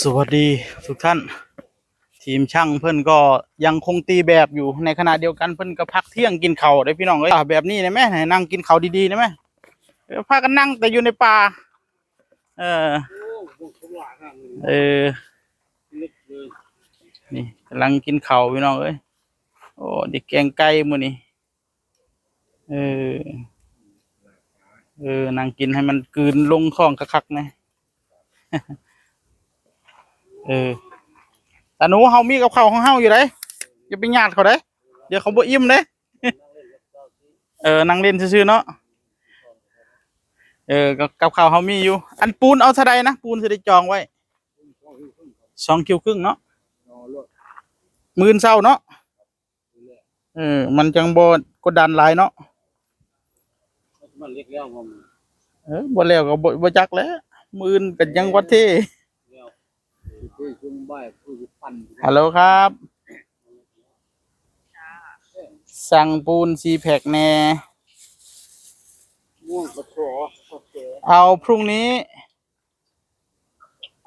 สวัสดีทุกท่าน ทีมช่างเพิ่อนก็ยังคงตีแบบอยู่ในขณะเดียวกันเพิ่อนก็พักเที่ยงกินเข้าได้พี่น้องเอ้ยแบบนี้นะแม่นั่งกินเข้าดีๆนะแม่พากันนั่งแต่อยู่ในป่าเออเออนี่กำลังกินเข้าพี่น้องเอ้ยโอ้เด็กแกงไก่มือนี้เออเออนั่งกินให้มันกลืนลงท้องคักๆนะ เออแต่หนูเฮามีกับเขาของเฮาอยู่ไดอย่าไปญาติเขาเด้เดี๋ยวเขาบ่อิ่มเด้เออนั่งเล่นซื่อๆเนาะเออกับกับข้าเฮามีอยู่ อันปูนเอาเท่าใดนะปูนสิได้จองไว้สองคิวครึ่งเนาะมื่นเศร้าเนาะเออ มันจังบ่กดดันหลายเนาะมันเล็กแล้วผมเออบ่แล้วก็บ่บ่จักแล้วมื่นก็ยังวัดเท่ แล้วที่ชุมบ่ายผู้ปั่น ฮัลโหลครับ สั่งปูนซีแพคแน่ม่วงกระโถกระเจเอาพรุ่งนี้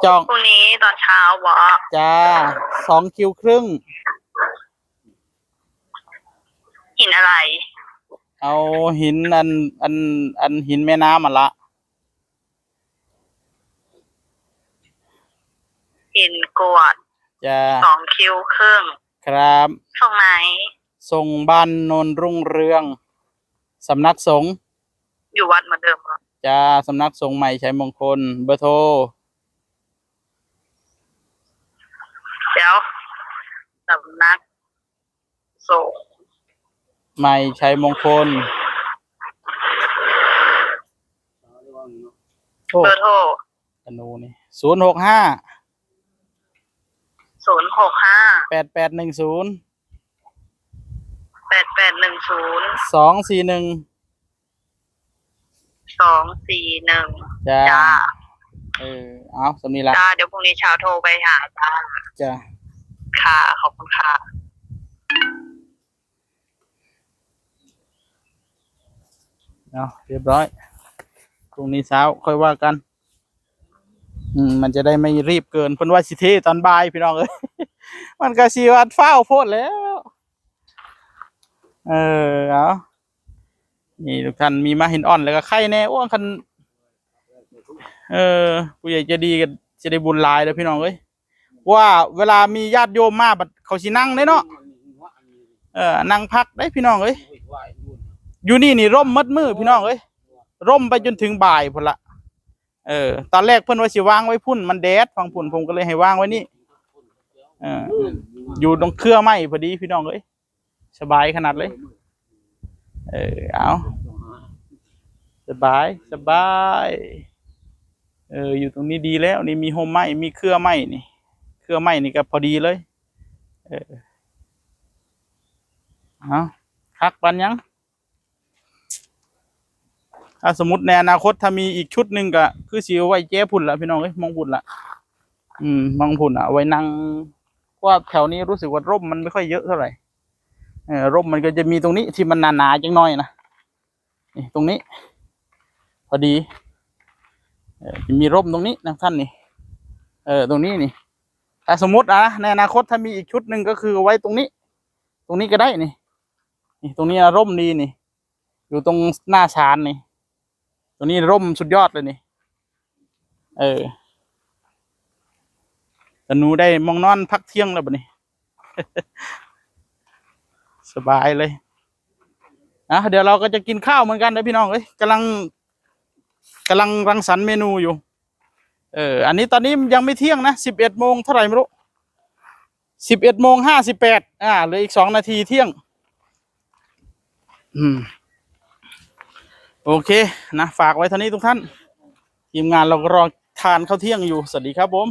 จองพรุ่งนี้ตอนเช้าวะจ้าสองคิวครึ่ง หินอะไร เอาหินอันอันอันหินแม่น้ำมาละ หินกรวดจ้าสองคิวครึ่งครับ ส่งไหนส่งบ้านโนนรุ่งเรือง สำนักสงฆ์อยู่วัดเหมือนเดิมเหรอจ้าสำนักสงฆ์ใหม่ชัยมงคล เบอร์โทร เดี๋ยวสำนักสงฆ์ใหม่ชัยมงคลโอ้เบอร์โทรตนูนี่ศูนย์หกห้า ศูนย์หกห้าแปดแปดหนึ่งศูนย์แปดแปดหนึ่งศูนย์สองสี่หนึ่งสองสี่หนึ่งจ้าจ้าเออเอาสำนีละจ้าเดี๋ยวพรุ่งนี้เช้าโทรไปหาจ้าจ้าค่ะขอบคุณค่ะ เอาเรียบร้อยพรุ่งนี้เช้าค่อยว่ากันอื มันจะได้ไม่รีบเกินเพิ่นว่าสิเทตอนบ่ายพี่น้องเอ้ยมันก็สิวัดฟ้าโพดแล้ว เออเอานี่ทุกท่านมีมาเห็นอ่อนแล้วก็ไข่แน่อ้วนคันเออผู้ใหญ่จะดีกันจะได้บุญหลายเลยพี่น้องเอ้ยว่าเวลามีญาติโยมมาบัดเขาสินั่งได้เนาะเออนั่งพักได้พี่น้องเอ้ยอยู่นี่นี่ร่มมัดมือพี่น้องเอ้ยร่มไปจนถึงบ่ายพุ่นละ เออ ตอนแรกเพิ่อนว่าสิวางไว้พุ่นมันแดดฟังพุ่นผมก็เลยให้วางไว้นี่เอออยู่ตรงเครือไม้พอดีพี่น้องเอ้ยสบายขนาดเลย เออเอาสบายสบายเอออยู่ตรงนี้ดีแล้วนี่มีโฮมไม้มีเครือไม้นี่ เครือไม้นี่ก็พอดีเลย เออเอาคักปันยัง ถ้าสมมติในอนาคตถ้ามีอีกชุดหนึ่งก็คือสีไว้แจ้พุ่นละพี่น้องเอ้ยมองพุ่นละอืมมองพุ่นอะไว้นั่งเพราะว่าแถวนี้รู้สึกว่าร่มมันไม่ค่อยเยอะเท่าไหร่เออร่มมันก็จะมีตรงนี้ที่มันหนาๆจังน้อยนะนี่ตรงนี้ พอดีเออจะมีร่มตรงนี้นะท่านนี่เออตรงนี้นี่ถ้าสมมติอะในอนาคตถ้ามีอีกชุดหนึ่งก็คือไว้ตรงนี้ ตรงนี้ก็ได้นี่นี่ตรงนี้ร่มดีนี่ อยู่ตรงหน้าชานนี่ ตัวนี้ร่มสุดยอดเลยนี่ เออแต่หนูได้มองนอนพักเที่ยงแล้วบะนี่สบายเลยนะเดี๋ยวเราก็จะกินข้าวเหมือนกันนะพี่น้องเอ้ยกำลังกำลังรังสรรค์เมนูอยู่ เออ อันนี้ตอนนี้ยังไม่เที่ยงนะสิบเอ็ดโมงเท่าไหร่ไม่รู้สิบเอ็ดโมงห้าสิบแปดอ่าเหลืออีกสองนาทีเที่ยง อืม โอเคนะฝากไว้เท่านี้ทุกท่าน ทีมงานเราก็รอทานข้าวเที่ยงอยู่ สวัสดีครับผม